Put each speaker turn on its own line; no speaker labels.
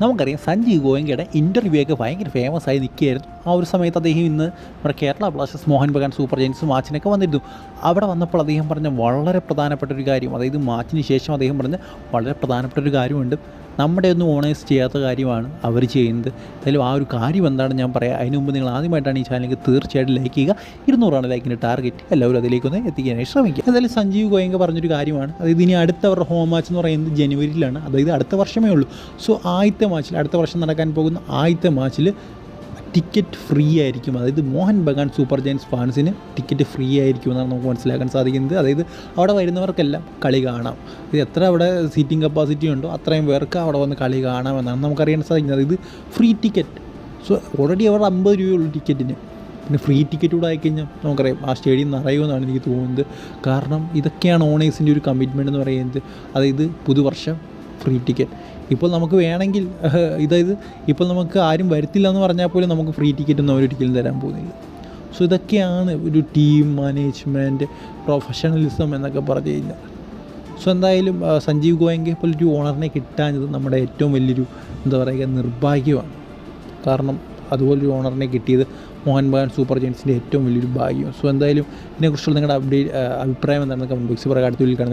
നമുക്കറിയാം സഞ്ജീവ് ഗോയങ്കയുടെ ഇന്റർവ്യൂ ഒക്കെ ഭയങ്കര ഫേമസ് ആയി നിൽക്കുകയായിരുന്നു. ആ ഒരു സമയത്ത് അദ്ദേഹം ഇന്ന് നമ്മുടെ Kerala Blasters Mohun Bagan super giants മാച്ചിനൊക്കെ വന്നിരുന്നു. അവിടെ വന്നപ്പോൾ അദ്ദേഹം പറഞ്ഞ വളരെ പ്രധാനപ്പെട്ട ഒരു കാര്യം അതായത് മാച്ചിന് ശേഷം അദ്ദേഹം പറഞ്ഞ വളരെ പ്രധാനപ്പെട്ട ഒരു കാര്യമുണ്ട്. നമ്മുടെ ഒന്നും ഓണേഴ്സ് ചെയ്യാത്ത കാര്യമാണ് അവർ ചെയ്യുന്നത്. എന്തായാലും ആ ഒരു കാര്യം എന്താണെന്ന് ഞാൻ പറയാം. അതിന് മുമ്പ് നിങ്ങൾ ആദ്യമായിട്ടാണ് ഈ ചാനലിലേക്ക് തീർച്ചയായിട്ടും ലൈക്ക് ചെയ്യുക. ഇരുന്നൂറാണ് ലൈക്കിന്റെ ടാർഗറ്റ് എല്ലാവരും അതിലേക്ക് ഒന്ന് എത്തിക്കാനായി ശ്രമിക്കുക. എന്തായാലും സഞ്ജീവ് ഗോയങ്ക പറഞ്ഞൊരു കാര്യമാണ്. അതായത് ഇനി അടുത്ത അവരുടെ ഹോം മാച്ച് എന്ന് പറയുന്നത് ജനുവരിയിലാണ്. അതായത് അടുത്ത വർഷമേ ഉള്ളൂ. സോ ആദ്യത്തെ മാച്ചിൽ അടുത്ത വർഷം നടക്കാൻ പോകുന്ന ആദ്യത്തെ മാച്ചിൽ ടിക്കറ്റ് ഫ്രീ ആയിരിക്കും. അതായത് മോഹൻ ബഗാൻ സൂപ്പർ ജയൻസ് ഫാൻസിന് ടിക്കറ്റ് ഫ്രീ ആയിരിക്കും എന്നാണ് നമുക്ക് മനസ്സിലാക്കാൻ സാധിക്കുന്നത്. അതായത് അവിടെ വരുന്നവർക്കെല്ലാം കളി കാണാം. ഇത് എത്ര അവിടെ സീറ്റിംഗ് കപ്പാസിറ്റി ഉണ്ടോ അത്രയും പേർക്ക് അവിടെ വന്ന് കളി കാണാമെന്നാണ് നമുക്കറിയാൻ സാധിക്കുന്നത്. ഇത് ഫ്രീ ടിക്കറ്റ് സോ ഓൾറെഡി അവിടെ അമ്പത് രൂപയുള്ളൂ ടിക്കറ്റിന് പിന്നെ ഫ്രീ ടിക്കറ്റ് കൂടെ ആയിക്കഴിഞ്ഞാൽ നമുക്കറിയാം ആ സ്റ്റേഡിയം നിറയുമെന്നാണ് എനിക്ക് തോന്നുന്നത്. കാരണം ഇതൊക്കെയാണ് ഓണേഴ്സിന്റെ ഒരു കമ്മിറ്റ്മെന്റ് എന്ന് പറയുന്നത്. അതായത് പുതുവർഷം ഫ്രീ ടിക്കറ്റ്. ഇപ്പോൾ നമുക്ക് വേണമെങ്കിൽ ഇതായത് ഇപ്പോൾ നമുക്ക് ആരും വരുത്തില്ല എന്ന് പറഞ്ഞാൽ പോലും നമുക്ക് ഫ്രീ ടിക്കറ്റ് ഒന്നും അവരൊരിക്കലും തരാൻ പോകുന്നില്ല. സോ ഇതൊക്കെയാണ് ഒരു ടീം മാനേജ്മെന്റ് പ്രൊഫഷണലിസം എന്നൊക്കെ പറഞ്ഞു കഴിഞ്ഞാൽ. സോ എന്തായാലും സഞ്ജീവ് ഗോയങ്കെ പോലൊരു ഓണറിനെ കിട്ടാഞ്ഞത് നമ്മുടെ ഏറ്റവും വലിയൊരു എന്താ പറയുക നിർഭാഗ്യമാണ്. കാരണം അതുപോലൊരു ഓണറിനെ കിട്ടിയത് മോഹൻ ബഗാൻ സൂപ്പർ ജയൻസിന്റെ ഏറ്റവും വലിയൊരു ഭാഗ്യം സോ എന്തായാലും ഇതിനെക്കുറിച്ചുള്ള നിങ്ങളുടെ അപ്ഡേറ്റ് അഭിപ്രായം എന്താണെന്ന് കമന്റ് ബോക്സിൽ പറയാം. അടുത്ത വീട്ടിൽ കാണുന്ന